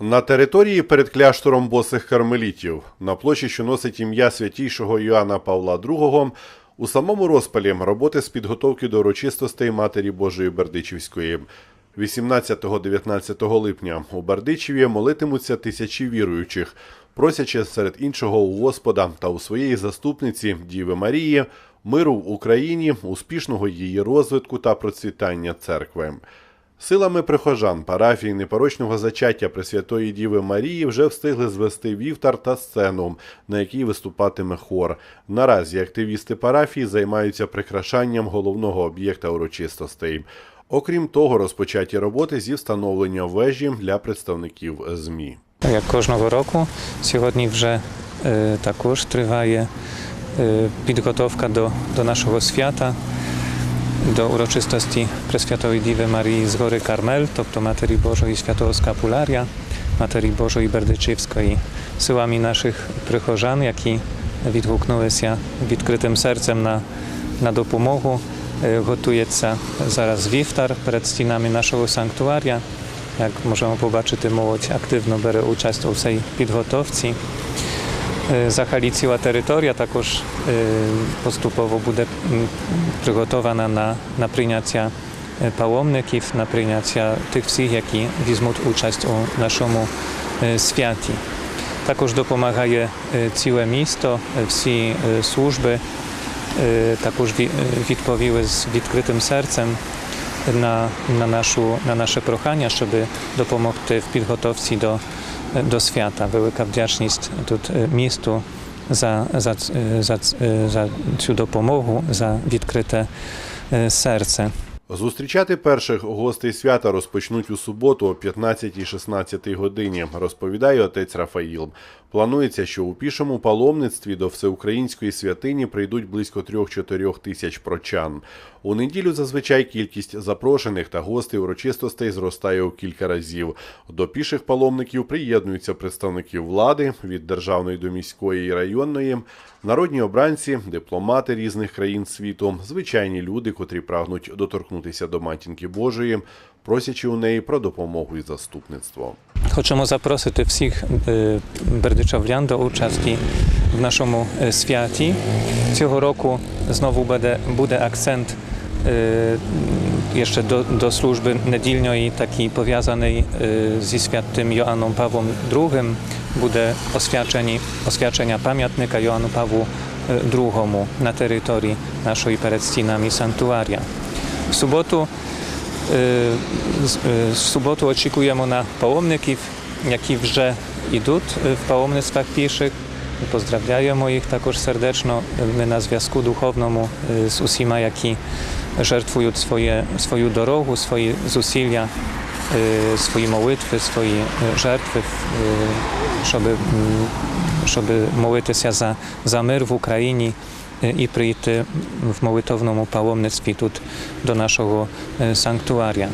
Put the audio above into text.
На території перед кляштором босих кармелітів, на площі, що носить ім'я святійшого Йоанна Павла II, у самому розпалі роботи з підготовки до урочистостей Матері Божої Бердичівської. 18-19 липня у Бердичеві молитимуться тисячі віруючих, просячи серед іншого у Господа та у своєї заступниці Діви Марії миру в Україні, успішного її розвитку та процвітання церкви. Силами прихожан парафії непорочного зачаття Пресвятої Діви Марії вже встигли звести вівтар та сцену, на якій виступатиме хор. Наразі активісти парафії займаються прикрашанням головного об'єкта урочистостей. Окрім того, розпочаті роботи зі встановлення вежі для представників ЗМІ. Як кожного року, сьогодні вже е, також триває е, підготовка до, до нашого свята, до урочистості Пресвятої Діви Марії з Гори Karmel, тобто Матері Божої Świętego Skapularia, Матері Божої Бердичівської. Силами наших прихожан, які відгукнулися відкритим серцем на, на допомогу, е, готується зараз вівтар перед стінами нашого санктуарія. Як можемо побачити, молодь активно бере участь у цій підготовці. Е, Захалі ціла територія також е, поступово буде м, приготована на, на прийняття е, паломників, на прийняття тих всіх, які візьмуть участь у нашому е, святі. Також допомагає е, ціле місто, е, всі е, служби е, також ві- е, відповіли з відкритим серцем на, на, нашу, на наше прохання, щоб допомогти в підготовці до, do świata. Wielka wdzięczność tut e, miejscu za, za, e, za, e, za, za za odkryte serce. Зустрічати перших гостей свята розпочнуть у суботу о 15-16 годині, розповідає отець Рафаїл. Планується, що у пішому паломництві до всеукраїнської святині прийдуть близько 3-4 тисяч прочан. У неділю зазвичай кількість запрошених та гостей урочистостей зростає у кілька разів. До піших паломників приєднуються представники влади від державної до міської і районної, народні обранці, дипломати різних країн світу, звичайні люди, котрі прагнуть доторкнутися до матінки Божої, просячи у неї про допомогу і заступництво. Хочемо запросити всіх е, бердичавлян до участі в нашому е, святі. Цього року знову буде, акцент е, do, do służby недільної, powiązanej e, ze świętym Joanną Pawłem II, буде oświadczenia pamiętnika Joannu Pawłu e, II na terytorii naszej перед стінами санктуарія. В Е, е, В суботу очікуємо на паломників, які вже йдуть е, в паломництвах піших. Поздравляємо їх також сердечно. Ми на зв'язку духовному з усіма, які жертвують свою дорогу, свої зусилля, свої молитви, свої жертви, щоб, молитися за, за мир в Україні е, і прийти в молитовному паломництві тут до нашого е, санктуарія.